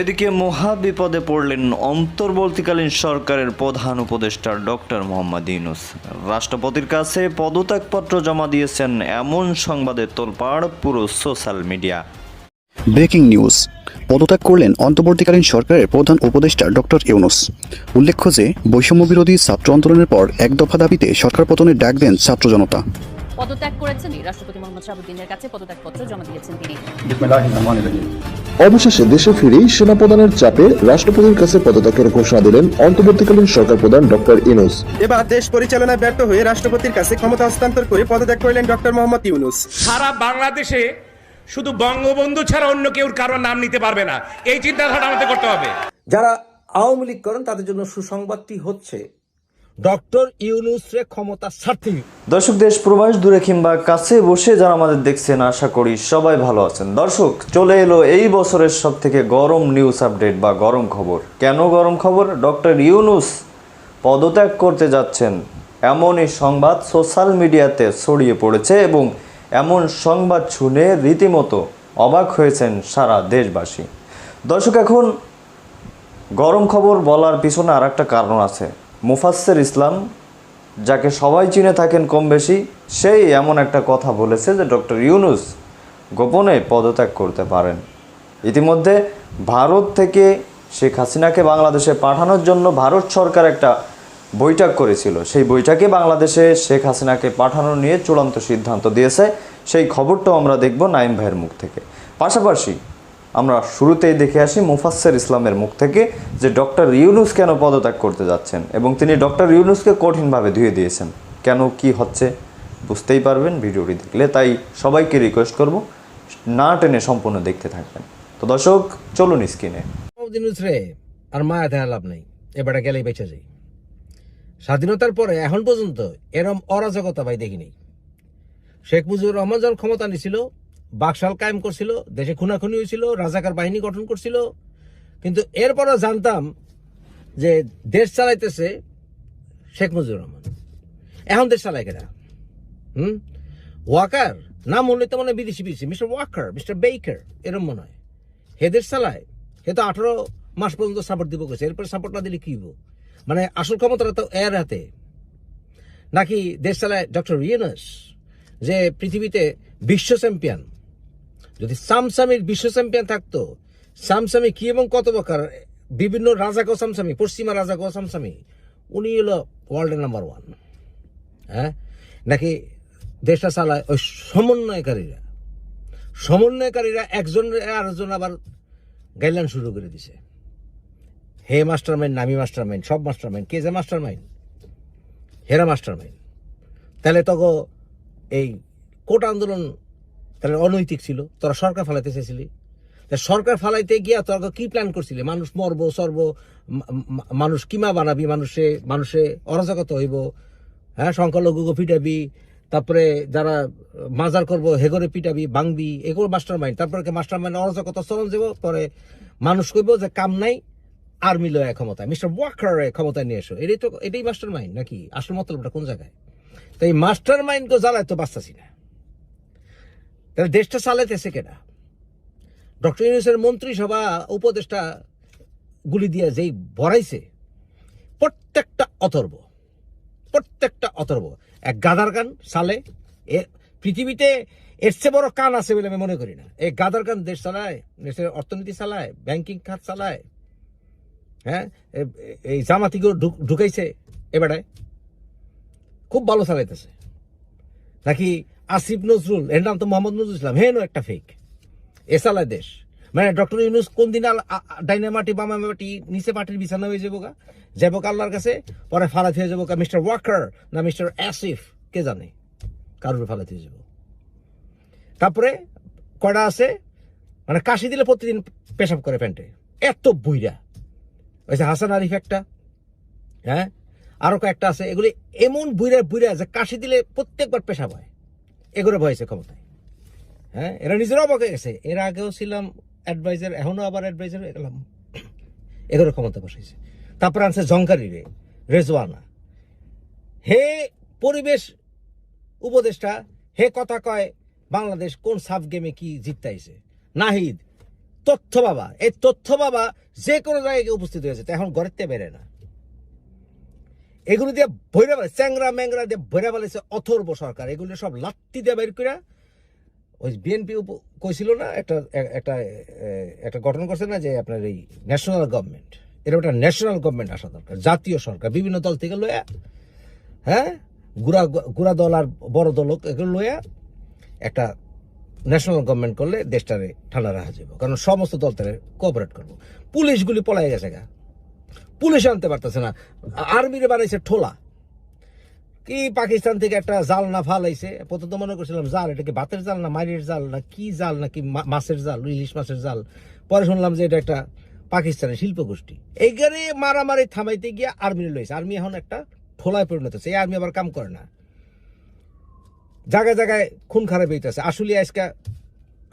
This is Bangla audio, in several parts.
এদিকে মহা বিপদে পড়লেন অন্তর্বর্তীকালীন সরকারের প্রধান উপদেষ্টা ডক্টর মোহাম্মদ ইউনুস। রাষ্ট্রপতির কাছে পদত্যাগপত্র জমা দিয়েছেন এমন সংবাদের তোলপাড় পুরো সোশ্যাল মিডিয়া। ব্রেকিং নিউজ পদত্যাগ করলেন অন্তর্বর্তীকালীন সরকারের প্রধান উপদেষ্টা ডক্টর ইউনুস। উল্লেখ্য যে বৈষম্য বিরোধী ছাত্র আন্দোলনের পর এক দফা দাবিতে সরকার পতনের ডাক দেন ছাত্র জনতা। পদত্যাগ করেছেন রাষ্ট্রপতি মোহাম্মদ শাহাবুদ্দিনের কাছে পদত্যাগপত্র জমা দিয়েছেন তিনি। অবশেষে দেশে ফিরেই সেনাপ্রধানের চাপে রাষ্ট্রপতির কাছে পদত্যাগের ঘোষণা দিলেন অন্তর্বর্তীকালীন সরকার প্রধান ডক্টর ইনুস এবার দেশ পরিচালনায় ব্যর্থ হয়ে রাষ্ট্রপতির কাছে ক্ষমতা হস্তান্তর করে পদত্যাগ করলেন ডক্টর মোহাম্মদ ইউনুস। সারা বাংলাদেশে শুধু বঙ্গবন্ধু ছাড়া অন্য কেউ কারও নাম নিতে পারবে না। এই চিন্তাধারা আমাদের করতে হবে। যারা আওয়ামী লীগ করেন তাদের জন্য সুসংবাদটি হচ্ছে ডক্টর ইউনুসরে ক্ষমতা ছাড়তেই দর্শক, দেশ প্রবাস দূরে কিংবা কাছে বসে যারা আমাদের দেখছেন, আশা করি সবাই ভালো আছেন। দর্শক, চলে এলো এই বছরের সব থেকে গরম নিউজ আপডেট বা গরম খবর। কেন গরম খবর? ডক্টর ইউনুস পদত্যাগ করতে যাচ্ছেন। এমনই সংবাদ সোশ্যাল মিডিয়াতে ছড়িয়ে পড়েছে এবং এমন সংবাদ শুনে রীতিমতো অবাক হয়েছেন সারা দেশবাসী। দর্শক, এখন গরম খবর বলার পিছনে আর একটা কারণ আছে। মুফাসসের ইসলাম, যাকে সবাই চিনে থাকেন কম বেশি, সেই এমন একটা কথা বলেছে যে ডক্টর ইউনুস গোপনে পদত্যাগ করতে পারেন। ইতিমধ্যে ভারত থেকে শেখ হাসিনাকে বাংলাদেশে পাঠানোর জন্য ভারত সরকার একটা বৈঠক করেছিল। সেই বৈঠকে বাংলাদেশে শেখ হাসিনাকে পাঠানো নিয়ে চূড়ান্ত সিদ্ধান্ত দিয়েছে। সেই খবরটাও আমরা দেখব নাইম ভাইয়ের মুখ থেকে। পাশাপাশি আমরা শুরুতেই দেখে আসি মুফাসসের ইসলামের মুখ থেকে যে ডক্টর ইউনুস কেন পদত্যাগ করতে যাচ্ছেন এবং তিনি ডক্টর ইউনুসকে কঠিনভাবে ধুয়ে দিয়েছেন। কেন, কি হচ্ছে, বুঝতেই পারবেন, ভিডিওটি দেখলে। তাই সবাইকে রিকোয়েস্ট করব, না টেনে সম্পূর্ণ দেখতে থাকবেন। তো দর্শক, চলুন স্ক্রিনে। আর মায়া দেয়া লাভ নেই। এবারে গেলেই বেঁচে যাই। স্বাধীনতার পরে এখন পর্যন্ত এরম অরাজকতা ভাই দেখিনি। শেখ মুজিবুর রহমান যখন ক্ষমতা নিছিল বাকশাল কায়েম করছিল, দেশে খুনাখুনি হয়েছিল, রাজাকার বাহিনী গঠন করছিল। কিন্তু এরপরও জানতাম যে দেশ চালাইতেছে শেখ মুজিবুর রহমান। এখন দেশ চালায় কেনা হুম? ওয়াকার? নাম হলে তো মানে বিদেশি বিদেশি, মিস্টার ওয়াকার, মিস্টার বেকার এরম মনে হয়। হে দেশ চালায়, হে তো আঠারো মাস পর্যন্ত সাপোর্ট দিব গেছে এরপরে সাপোর্ট না দিলে কি হইব? মানে আসল ক্ষমতাটা তো এর হাতে। নাকি দেশ চালায় ডক্টর ইউনাস যে পৃথিবীতে বিশ্ব চ্যাম্পিয়ন সামসামির বিশ্ব চ্যাম্পিয়ন থাকতো, সামসামি কি এবং কত প্রকার? বিভিন্ন রাজা গো সামসামি, পশ্চিমা রাজা গো সামসামি। উনি হলো ওয়ার্ল্ডের নাম্বার ওয়ান হ্যাঁ? নাকি দেশটা চালায় ওই সমন্বয়কারীরা। সমন্বয়কারীরা একজন আরেকজন আবার গাইডলাইন শুরু করে দিছে। হে মাস্টার মাইন্ড নামি মাস্টার মাইন্ড সব মাস্টার মাইন্ড কে যে মাস্টার মাইন্ড হেরা মাস্টার মাইন্ড তাহলে তখন এই কোট আন্দোলন তাহলে অনৈতিক ছিল, তোরা সরকার ফালাইতে চাইছিলি। সরকার ফালাইতে গিয়া তোরা কি প্ল্যান করছিলি? মানুষ মরব সরব মানুষ কিমা বানাবি? মানুষে মানুষে অরাজকত হইব হ্যাঁ সংখ্যালঘুকে পিটাবি, তারপরে যারা মাজার করব হেগরে পিটাবি বাংবি এগুলো মাস্টার মাইন্ড তারপরে মাস্টার মাইন্ড অরাজকতা চলন যাব পরে মানুষ কইব যে কাম নাই আর্মি লয় ক্ষমতায়। মিস্টার ওয়াকার ক্ষমতায় নিয়ে এসো। এটাই তো, এটাই মাস্টার মাইন্ড নাকি? আসল মতলবটা কোন জায়গায়? তো এই মাস্টার মাইন্ড তো জ্বালায় তো বাঁচতাছি না। তাহলে দেশটা চালাইতেছে কেনা ডক্টর ইউনুসের মন্ত্রিসভা উপদেষ্টা গুলি দিয়ে যেই ভরাইছে, প্রত্যেকটা অথর্ব প্রত্যেকটা অথর্ব, এক গাদার গান সালে এ পৃথিবীতে এর চেয়ে বড় কান আছে বলে আমি মনে করি না। এই গাদার গান দেশ চালায়, দেশের অর্থনীতি চালায়, ব্যাংকিং খাত চালায় হ্যাঁ? এই জামাতিগুলো ঢুক- ঢুকাইছে এবারে খুব ভালো চালাইতেছে। নাকি আসিফ নজরুল, এর নাম তো মোহাম্মদ নজরুল ইসলাম, হেন একটা ফেক এসালা দেশ। মানে ডক্টর ইউনুস কোন দিন আল- আ- আ- মাটি, বামা মাটি, নিচে মাটির বিছানা হয়ে যাব গা? যাব আল্লাহর কাছে, পরে ফালাত হয়ে যাব মিস্টার ওয়াকার না মিস্টার আসিফ, কে জানে? কারোর ফালাত হয়ে যাব। তারপরে কয়টা আছে? মানে কাশি দিলে প্রতিদিন পেশাব করে প্যান্টে। এত বুইরা ওই যে হাসান আরিফ একটা হ্যাঁ? আরও কয়েকটা আছে। এগুলি এমন বুইরা বুইরা যে কাশি দিলে প্রত্যেকবার পেশাব হয়। এগুলো ভয়েছে ক্ষমতায়। হ্যাঁ এরা নিজেরা অবাক হয়ে গেছে। এর আগেও ছিলাম অ্যাডভাইজার এখনও আবার অ্যাডভাইজার হয়ে গেলাম। এগুলো ক্ষমতা বসাইছে। তারপর আনছে জঙ্কারি রে, রেজওয়ানা। হে পরিবেশ উপদেষ্টা, হে কথা কয়, বাংলাদেশ কোন সাব গেমে কি জিততে আইছে নাহিদ, তথ্য বাবা। এই তথ্য বাবা যে কোনো জায়গায় গিয়ে উপস্থিত হয়েছে এখন থেকে বেড়ে না। এগুলো দিয়ে ভৈরা বেড়ে চ্যাংরা ম্যাংরা দিয়ে ভৈরা বেড়েছে অথর্ব সরকার। এগুলো সব লাত্তি দিয়ে বের করে ওই বিএনপি কইছিল না, একটা একটা একটা গঠন করছে না যে আপনার এই ন্যাশনাল গভর্নমেন্ট এরকম একটা ন্যাশনাল গভর্নমেন্ট আসা দরকার, জাতীয় সরকার, বিভিন্ন দল থেকে লয়া হ্যাঁ? গুড়া গুড়া দল আর বড় দল এগুলো লয়া একটা ন্যাশনাল গভর্নমেন্ট করলে দেশটারে ঠান্ডা রাখা যাবে কারণ সমস্ত দল তারে কোঅপারেট করব। পুলিশগুলি পলাই গেছে গা। পুলিশ আনতে পারতেছে না। আর্মিরে বানাইছে ঠোলা। কি পাকিস্তান থেকে একটা জাল না ফাল ফালাইছে প্রথম তো মনে করছিলাম জাল, এটা কি ভাতের জাল না মাইরের জাল না কি জাল নাকি মাছের জাল, ইলিশ মাছের জাল? পরে শুনলাম যে এটা একটা পাকিস্তানের শিল্প গোষ্ঠী এইখানে মারামারি থামাইতে গিয়ে আর্মি লইছে। আর্মি এখন একটা ঠোলায় পরিণত হচ্ছে এই আর্মি আবার কাম করে না। জায়গায় জায়গায় খুন খারাপ হইতেছে। আসলে আজকে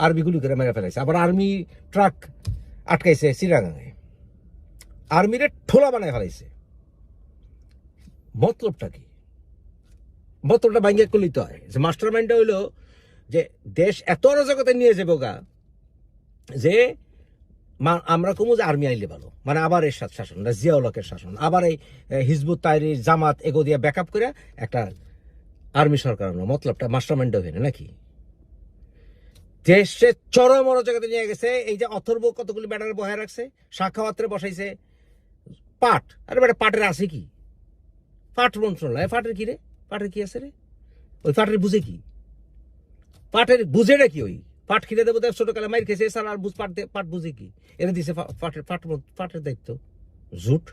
আর্মি গুলি করে মেরে ফেলাইছে। আবার আর্মি ট্রাক আটকাইছে চিরাগাঙে। আর্মিরে ঠোলা বানায় ফেলাইছে। মতলবটা কি? মতলবটা ভাঙ্গে করলেই তো হয়। যে মাস্টার মাইন্ডটা হইল যে দেশ এত অরাজকতা নিয়ে যাব গা, যে আমরা কমু যে আর্মি আইলে ভালো। মানে আবার এর শাসন না জিয়াউলকের শাসন, আবার এই হিজবুত তাইরি জামাত এগো দিয়ে ব্যাকআপ করে একটা আর্মি সরকার মতলবটা মাস্টার মাইন্ড হয়ে নাকি? দেশে চরম অরাজকতা নিয়ে গেছে, এই যে অথর্ব কতগুলি ব্যাটারে বহায় রাখছে সাক্ষাওয়াত্রে বসাইছে পাট। আরে বেটা, পাটের আছে কি? পাট মন্ত্রণালয় পাটের কি রে? পাটের কি আছে রে? ওই পাটের বুঝে কি? পাটের বুঝে বুঝেটা কি ওই? পাট খিলে দেবো দেব ছোটকালে মাইর খেয়েছে এছাড়া আর বুঝ, পাট পাট বুঝে কি? এনে দিছে পাটের, পাট পাটের দায়িত্ব। জুট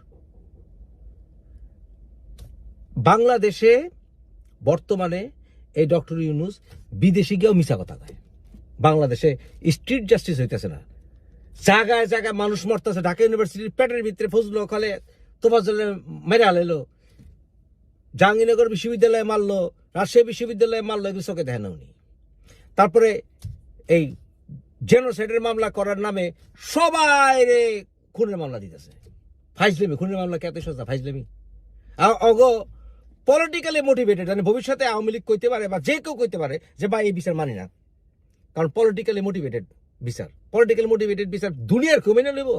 বাংলাদেশে বর্তমানে এই ডক্টর ইউনুস বিদেশি গিয়েও মিশা কথা কয়। বাংলাদেশে স্ট্রিট জাস্টিস হইতেছে না। জায়গায় জায়গায় মানুষ মরতেছে। ঢাকা ইউনিভার্সিটির পেটের ভিতরে ফজল খালে জন্য মেরে আলাইলো জাহাঙ্গীরনগর বিশ্ববিদ্যালয়ে মারলো, রাজশাহী বিশ্ববিদ্যালয়ে মারলো, এগুলো চোখে দেখে না উনি। তারপরে এই জেনোসাইডের মামলা করার নামে সবাই রে খুনের মামলা দিতেছে। ফাইজলেমি, খুনের মামলা কে এত সোজা ফাইজলেমি? আ- অগ পলিটিক্যালি মোটিভেটেড মানে ভবিষ্যতে আওয়ামী লীগ কইতে পারে বা যে কেউ কইতে পারে যে, ভাই, এই বিচার মানি না। কারণ পলিটিক্যালি মোটিভেটেড বিচার পলিটিক্যালি মোটিভেটেড বিচার, দুনিয়ার কেউ মেনে নেব।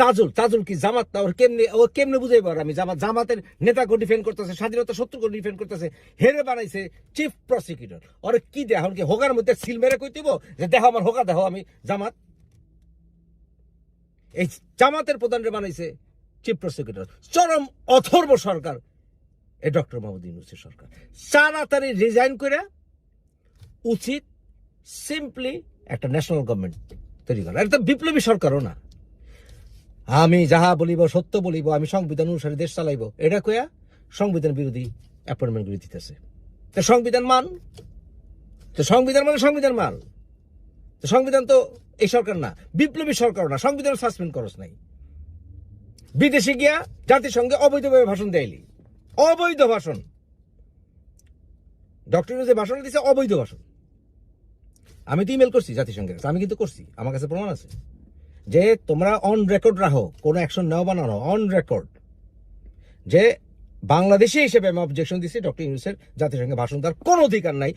তাজুল তাজুল কি জামাত না ওর কেমনে, ও কেমনে বুঝাইব আর আমি? জামাত জামাতের নেতাকে ডিফেন্ড করতেছে, স্বাধীনতা শত্রুকে ডিফেন্ড করতেছে, হেরে বানাইছে চিফ প্রসিকিউটর ওর কি দেহ কি হোগার মধ্যে সিল মেরে কই দিব? যে দেখো আমার, হোগা দেখো আমি, জামাত? এই জামাতের প্রধানরে বানাইছে চিফ প্রসিকিউটর চরম অথর্ব সরকার। এই ডক্টর মোহাম্মদ ইউনুসের সরকার। তাড়াতাড়ি রিজাইন করে উচিত সিম্পলি একটা ন্যাশনাল গভর্নমেন্ট তৈরি করা। তো বিপ্লবী সরকারও না। আমি যাহা বলিব, সত্য বলিব, আমি সংবিধান অনুসারে দেশ চালাইব, এটা কয়া সংবিধান বিরোধী অ্যাপয়েন্টমেন্টগুলি দিতেছে। তো সংবিধান মান? তো সংবিধান মানে সংবিধান মান। তো সংবিধান তো এই সরকার না, বিপ্লবী সরকার না সংবিধান সাসপেন্ড করস নাই। বিদেশে গিয়া জাতিসংঘে অবৈধভাবে ভাষণ দেয়লি অবৈধ ভাষণ। ডক্টর যে ভাষণ দিচ্ছে অবৈধ ভাষণ। আমি তো ইমেল করছি জাতিসংঘের কাছে, আমি কিন্তু করছি, আমার কাছে প্রমাণ আছে। যে তোমরা অন রেকর্ড রাখো, কোনো অ্যাকশন নাও বা নাও অন রেকর্ড যে বাংলাদেশি হিসেবে আমি অবজেকশন দিচ্ছি ডক্টর ইউনুসের জাতিসংঘে ভাষণ দেওয়ার কোনো অধিকার নাই,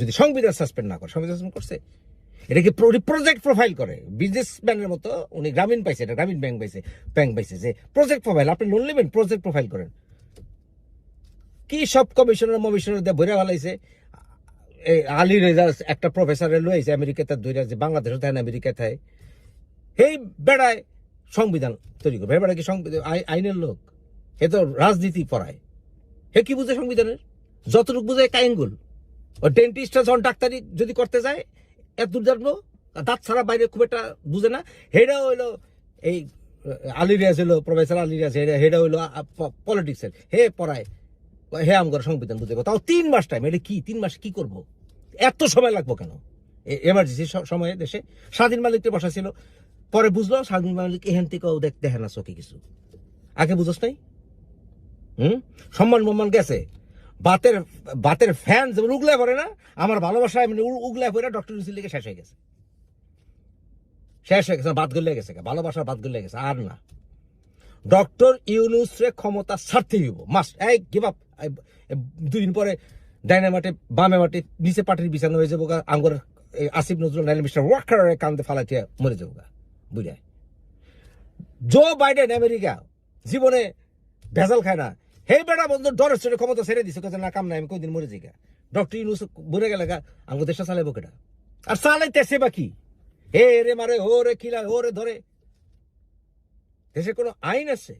যদি সংবিধান সাসপেন্ড না করে, সংবিধান সাসপেন্ড করছে? এটা কি প্রজেক্ট প্রোফাইল করে? বিজনেসম্যানের মতো উনি গ্রামীণ পাইছে, এটা গ্রামীণ ব্যাংক পাইছে ব্যাংক পাইছে যে প্রজেক্ট প্রোফাইল আপনি লোন নেবেন প্রজেক্ট প্রোফাইল করেন। কি সব কমিশনার মমিশনার দিয়ে ভরে ফেলাইছে এই আলী রেজা একটা প্রফেসরের লইছে আমেরিকাতে ধরে যে বাংলাদেশে থাকে না আমেরিকা থাকে এই বেড়ায় সংবিধান তৈরি করবে। বেড়া কি সংবিধান আই- আইনের লোক? এ তো রাজনীতি পড়ায়। হে কি বুঝে সংবিধানের? যতটুকু বুঝে কাইঙ্গুল ও ডেন্টিস্টরা যখন ডাক্তারি যদি করতে যায়, এত দূর জানব? দাঁত ছাড়া বাইরে খুব একটা বুঝে না। হেডা হইল এই আলী রিয়াজ হইল প্রফেসর আলী রিয়াজ হেডা হেডা হইল পলিটিক্সের। হে পড়ায়। হে আমগর সংবিধান বুঝে তাও তিন মাস টাইম এটা কি, তিন মাস কি করব? এত সময় লাগবো কেন? এমার্জেন্সি সময়ে দেশে স্বাধীন মালিককে বসা ছিল। পরে বুঝলো, স্বাধীন মালিক এখান থেকেও দেখ, দেখে না চোখে কিছু। আগে বুঝোস নাই? হুম? সম্মান মম্মান গেছে। বাতের বাতের ফ্যান যেমন উগলায় পড়ে না, আমার ভালোবাসা এমনি উ- উগলায় পড়ে ডক্টর ইউসির লিগে শেষ হয়ে গেছে। শেষ হয়ে গেছে, বাদ গলে গেছে, ভালোবাসা বাদ গলে গেছে, আর না। ডক্টর ইউনুসরে ক্ষমতা ছাড়তেই হইব মাস্ট এই গিভ আপ দুদিন পরে ডাইনামাটে বামে মাঠে, নিচে পাটির বিছানো হয়ে যাব আঙ্গুর আসিফ নজরুল, নাইলে মিস্টার ওয়াকার কান্দে ফালাইতে মরে যাব গা বুঝায় জো বাইডেন আমেরিকা জীবনে ভেজাল খায় না। হে বেটা বন্ধু ডরের চড়ে ক্ষমতা ছেড়ে দিছে। কথা না, কাম নাই, আমি কয়দিন মরে যাই গা ডক্টর ইউনুস মরে গেলে গা আমাকে দেশটা চালাইবো কেটা আর চালাইতেছে বা কি? হে রে মারে, ও রে খিলা ও রে, ধরে। দেশে কোনো আইন আছে?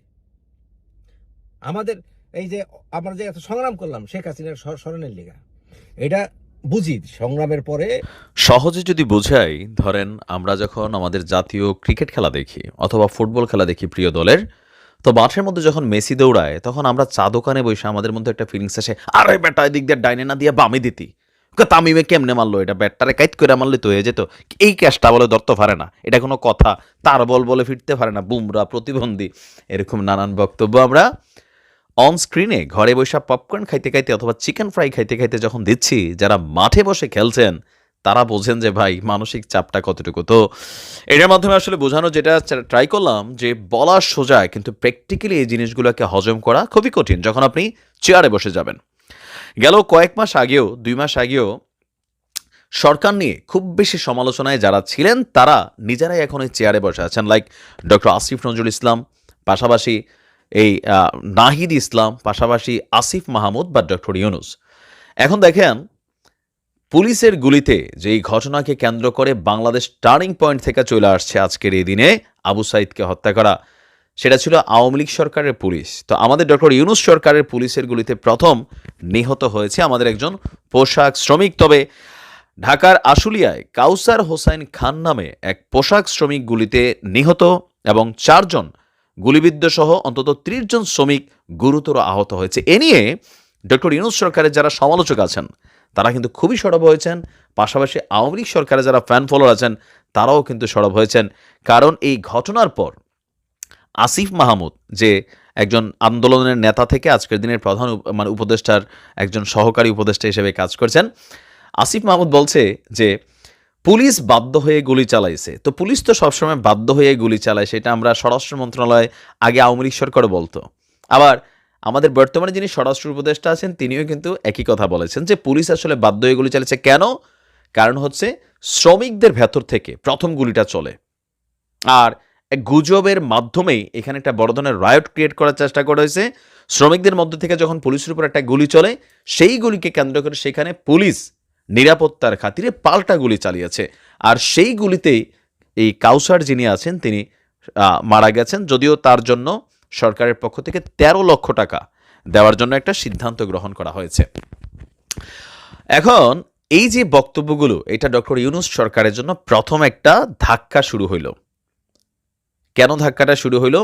আমাদের এই যে আমরা যে এত সংগ্রাম করলাম, শেখ হাসিনার স্মরণের লিগা। এটা বুঝি, সংগ্রামের পরে সহজে যদি বোঝাই, ধরেন আমরা যখন আমাদের জাতীয় ক্রিকেট খেলা দেখি অথবা ফুটবল খেলা দেখি প্রিয় দলের, তো মাঠের মধ্যে যখন মেসি দৌড়ায়, তখন আমরা চা দোকানে বসে আমাদের মধ্যে একটা ফিলিংস আসে, আরে ব্যাটা এদিক দিয়ে ডাইনে না দিয়ে বামে দিতি। তামিমে কেমনে মারলো? এটা ব্যাটটারে কাইট করে মারলে তো হয়ে যেত। এই ক্যাশটা বলে ধরতে পারে না। এটা কোনো কথা। তার বল বলে ফিরতে পারে না। বুমরা প্রতিবন্ধী। এরকম নানান বক্তব্য আমরা অন স্ক্রিনে ঘরে বসে পপকর্ন খাইতে খাইতে অথবা চিকেন ফ্রাই খাইতে খাইতে যখন দিচ্ছি, যারা মাঠে বসে খেলছেন, তারা বোঝেন যে, ভাই, মানসিক চাপটা কতটুকু? তো এটার মাধ্যমে আসলে বোঝানো যেটা ট্রাই করলাম যে বলা সোজা কিন্তু প্র্যাকটিক্যালি এই জিনিসগুলোকে হজম করা খুবই কঠিন। যখন আপনি চেয়ারে বসে যাবেন। গেল কয়েক মাস আগেও, দুই মাস আগেও সরকার নিয়ে খুব বেশি সমালোচনায় যারা ছিলেন, তারা নিজেরাই এখন এই চেয়ারে বসে আছেন। লাইক ডক্টর আসিফ নজরুল ইসলাম পাশাপাশি এই নাহিদ ইসলাম পাশাপাশি আসিফ মাহমুদ বা ডক্টর ইউনুস এখন দেখেন, পুলিশের গুলিতে যে এই ঘটনাকে কেন্দ্র করে বাংলাদেশ টার্নিং পয়েন্ট থেকে চলে আসছে আজকের এই দিনে, আবু সাইদকে হত্যা করা। সেটা ছিল আওয়ামী লীগ সরকারের পুলিশ। তো আমাদের ডক্টর ইউনুস সরকারের পুলিশের গুলিতে প্রথম নিহত হয়েছে আমাদের একজন পোশাক শ্রমিক। তবে ঢাকার আশুলিয়ায় কাউসার হোসাইন খান নামে এক পোশাক শ্রমিক গুলিতে নিহত এবং চারজন গুলিবিদ্ধ সহ অন্তত ত্রিশ জন শ্রমিক গুরুতর আহত হয়েছে। এ নিয়ে ডক্টর ইউনুস সরকারের যারা সমালোচক আছেন, তারা কিন্তু খুবই সরব হয়েছেন। পাশাপাশি আওয়ামী লীগ সরকারের যারা ফ্যান ফলোয়ার আছেন, তারাও কিন্তু সরব হয়েছেন। কারণ এই ঘটনার পর আসিফ মাহমুদ, যে একজন আন্দোলনের নেতা থেকে আজকের দিনের প্রধান মানে উপদেষ্টার একজন সহকারী উপদেষ্টা হিসেবে কাজ করছেন, আসিফ মাহমুদ বলছে যে পুলিশ বাধ্য হয়ে গুলি চালাইছে। তো পুলিশ তো সবসময় বাধ্য হয়ে গুলি চালায়, সেটা আমরা স্বরাষ্ট্র মন্ত্রণালয় আগে আওয়ামী লীগ সরকারও বলতো। আবার আমাদের বর্তমানে যিনি স্বরাষ্ট্র উপদেষ্টা আছেন, তিনিও কিন্তু একই কথা বলেছেন যে পুলিশ আসলে বাধ্য হয়ে গুলি চালিয়েছে কেন? কারণ হচ্ছে শ্রমিকদের ভেতর থেকে প্রথম গুলিটা চলে। আর এক গুজবের মাধ্যমেই এখানে একটা বড় ধরনের রায়ট ক্রিয়েট করার চেষ্টা করা হয়েছে। শ্রমিকদের মধ্য থেকে যখন পুলিশের উপর একটা গুলি চলে, সেই গুলিকে কেন্দ্র করে সেখানে পুলিশ নিরাপত্তার খাতিরে পাল্টা গুলি চালিয়েছে। আর সেই গুলিতেই এই কাউসার যিনি আছেন, তিনি মারা গেছেন। যদিও তার জন্য সরকারের পক্ষ থেকে তেরো লক্ষ টাকা দেওয়ার জন্য একটা সিদ্ধান্ত গ্রহণ করা হয়েছে। এখন এই যে বক্তব্যগুলো, এটা ডক্টর ইউনুস সরকারের জন্য প্রথম একটা ধাক্কা শুরু হইল। কেন ধাক্কাটা শুরু হইল?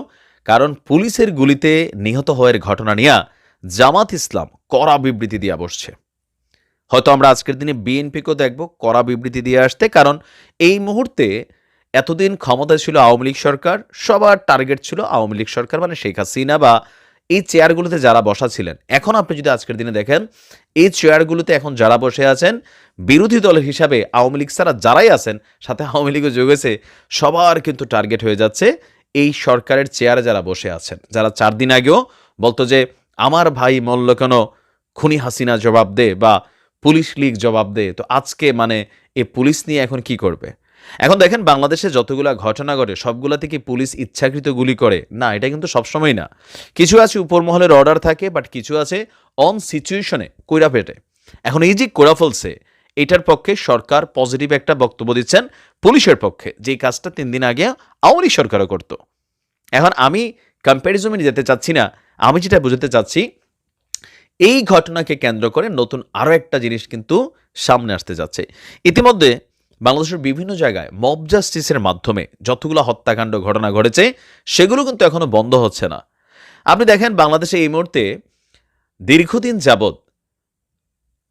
কারণ পুলিশের গুলিতে নিহত হওয়ার ঘটনা নিয়ে জামাত ইসলাম কড়া বিবৃতি দিয়ে বসছে। হয়তো আমরা আজকের দিনে বিএনপিকেও দেখব কড়া বিবৃতি দিয়ে আসতে, কারণ এই মুহূর্তে এতদিন ক্ষমতা ছিল আওয়ামী লীগ সরকার, সবার টার্গেট ছিল আওয়ামী লীগ সরকার মানে শেখ হাসিনা বা এই চেয়ারগুলোতে যারা বসা ছিলেন, এখন আপনি যদি আজকের দিনে দেখেন, এই চেয়ারগুলোতে এখন যারা বসে আছেন, বিরোধী দলের হিসাবে আওয়ামী লীগ ছাড়া যারাই আছেন, সাথে আওয়ামী লীগও যোগেছে সবার কিন্তু টার্গেট হয়ে যাচ্ছে এই সরকারের চেয়ারে যারা বসে আছেন। যারা চার দিন আগেও বলতো যে, আমার ভাই মল্ল কেন? খুনি হাসিনা জবাব দে বা পুলিশ লীগ জবাব দে। তো আজকে মানে এ পুলিশ নিয়ে এখন কি করবে? এখন দেখেন বাংলাদেশে যতগুলা ঘটনা ঘটে সবগুলাতে কি পুলিশ ইচ্ছাকৃত গুলি করে। না, এটা কিন্তু সবসময় না। কিছু আছে উপর মহলের অর্ডার থাকে বাট কিছু আছে অন সিচুয়েশনে কইরা পেটে এখন এই যে কোরা ফলছে, এটার পক্ষে সরকার পজিটিভ একটা বক্তব্য দিচ্ছেন পুলিশের পক্ষে, যে কাজটা তিন দিন আগে আওয়ামী সরকারও করতো। এখন আমি কম্প্যারিজনে যেতে চাচ্ছি না, আমি যেটা বুঝতে চাচ্ছি, এই ঘটনাকে কেন্দ্র করে নতুন আরও একটা জিনিস কিন্তু সামনে আসতে যাচ্ছে। ইতিমধ্যে বাংলাদেশের বিভিন্ন জায়গায় মব জাস্টিসের মাধ্যমে যতগুলো হত্যাকাণ্ড ঘটনা ঘটেছে, সেগুলো কিন্তু এখনও বন্ধ হচ্ছে না। আপনি দেখেন, বাংলাদেশে এই মুহূর্তে দীর্ঘদিন যাবৎ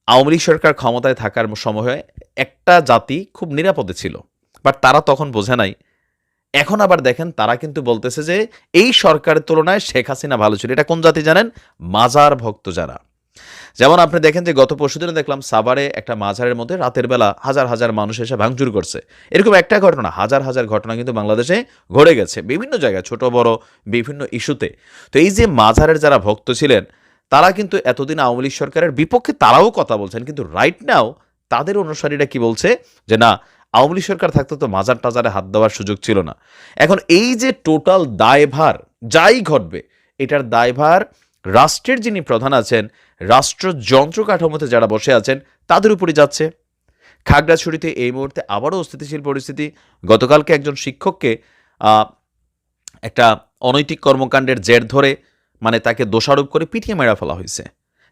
আওয়ামী লীগ সরকার ক্ষমতায় থাকার সময়ে একটা জাতি খুব নিরাপদে ছিল, বাট তারা তখন বোঝে নাই। এখন আবার দেখেন, তারা কিন্তু বলতেছে যে, এই সরকারের তুলনায় শেখ হাসিনা ভালো ছিল। এটা কোন জাতি জানেন? মাজার ভক্ত যারা। যেমন আপনি দেখেন যে গত পরশুদিনে দেখলাম সাভারে একটা মাঝারের মধ্যে রাতের বেলা হাজার হাজার মানুষ এসে ভাঙচুর করছে। এরকম একটা ঘটনা, হাজার হাজার ঘটনা কিন্তু বাংলাদেশে ঘটে গেছে, বিভিন্ন জায়গায়, ছোট, বড়, বিভিন্ন ইস্যুতে। তো এই যে মাঝারের যারা ভক্ত ছিলেন, তারা কিন্তু এতদিন আওয়ামী লীগ সরকারের বিপক্ষে তারাও কথা বলছেন, কিন্তু রাইট নাও তাদের অনুসারীরা কি বলছে? যে না, আওয়ামী লীগ সরকার থাকতে তো মাজার টাজারে হাত দেওয়ার সুযোগ ছিল না। এখন এই যে টোটাল দায়ভার, যাই ঘটবে, এটার দায়ভার রাষ্ট্রের যিনি প্রধান আছেন রাষ্ট্র যন্ত্র কাঠামোতে যারা বসে আছেন, তাদের উপরে যাচ্ছে। খাগড়াছড়িতে এই মুহূর্তে আবারও অস্থিতিশীল পরিস্থিতি। গতকালকে একজন শিক্ষককে একটা অনৈতিক কর্মকাণ্ডের জের ধরে মানে তাকে দোষারোপ করে পিটিয়ে মেরা ফেলা হয়েছে।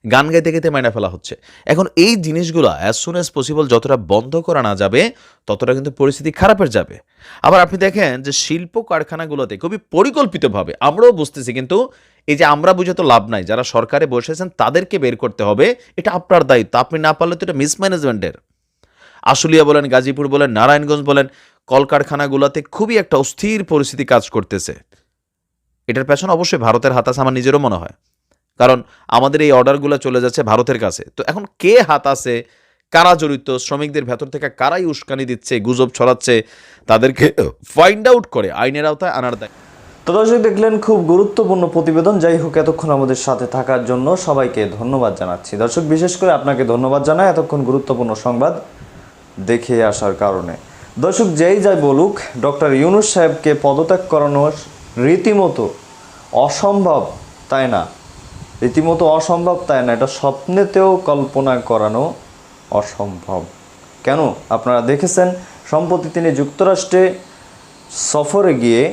গান গাইতে গাইতে মেরা ফেলা হচ্ছে। এখন এই জিনিসগুলো অ্যাজ সুন অ্যাজ পসিবল যতটা বন্ধ করা না যাবে, ততটা কিন্তু পরিস্থিতি খারাপের যাবে। আবার আপনি দেখেন যে শিল্প কারখানাগুলোতে খুবই পরিকল্পিতভাবে, আমরাও বুঝতেছি কিন্তু এই যে আমরা বুঝে তো লাভ নাই, যারা সরকারে বসেছেন তাদেরকে বের করতে হবে, এটা আপনার দায়িত্ব। আপনি না পারলে তো এটা মিসম্যানেজমেন্টের আশুলিয়া বলেন, গাজীপুর বলেন, নারায়ণগঞ্জ বলেন, কলকারখানাগুলোতে খুবই একটা অস্থির পরিস্থিতি কাজ করতেছে। এটার পেছনে অবশ্যই ভারতের হাত আমার নিজেরও মনে হয়। কারণ আমাদের এই অর্ডারগুলো চলে যাচ্ছে ভারতের কাছে। তো এখন কে হাত আছে, কারা জড়িত, শ্রমিকদের ভেতর থেকে কারাই উস্কানি দিচ্ছে, গুজব ছড়াচ্ছে, তাদেরকে ফাইন্ড আউট করে, আইনের আওতায় আনার দায় তো দর্শক, দেখলেন খুব গুরুত্বপূর্ণ প্রতিবেদন। যাই হোক, এতক্ষণ আমাদের সাথে থাকার জন্য সবাইকে ধন্যবাদ জানাচ্ছি। দর্শক, বিশেষ করে আপনাকে ধন্যবাদ জানাই এতক্ষণ গুরুত্বপূর্ণ সংবাদ দেখে আসার কারণে। দর্শক, যেই যাই বলুক, ডক্টর ইউনুস সাহেবকে পদত্যাগ করানো রীতিমতো অসম্ভব, তাই না? রীতিমতো অসম্ভব, তাই না? এটা স্বপ্নেতেও কল্পনা করানো অসম্ভব। কেন? আপনারা দেখেছেন, সম্প্রতি তিনি যুক্তরাষ্ট্রে সফরে গিয়ে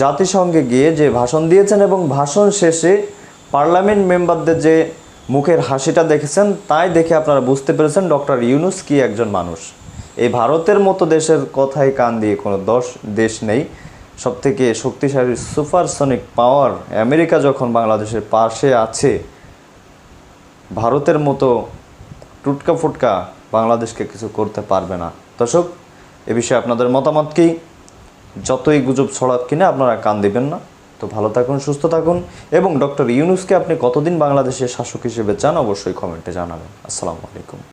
জাতিসংঘে গিয়ে যে ভাষণ দিয়েছেন এবং ভাষণ শেষে পার্লামেন্ট মেম্বারদের যে মুখের হাসিটা দেখেছেন, তাই দেখে আপনারা বুঝতে পেরেছেন ডক্টর ইউনুস কি একজন মানুষ। এই ভারতের মতো দেশের কথায় কান দিয়ে কোনো দশ, দেশ নেই। সবথেকে শক্তিশালী সুপারসনিক পাওয়ার আমেরিকা যখন বাংলাদেশের পাশে আছে, ভারতের মতো টুটকা ফুটকা বাংলাদেশকে কিছু করতে পারবে না। দর্শক, এ বিষয়ে আপনাদের মতামত কি? যতই গুজব ছড়াত কিনা আপনারা কান দিবেন না। তো ভালো থাকুন, সুস্থ থাকুন এবং ডক্টর ইউনুসকে আপনি কতদিন বাংলাদেশের শাসক হিসেবে চান অবশ্যই কমেন্টে জানাবেন। আসসালামু আলাইকুম।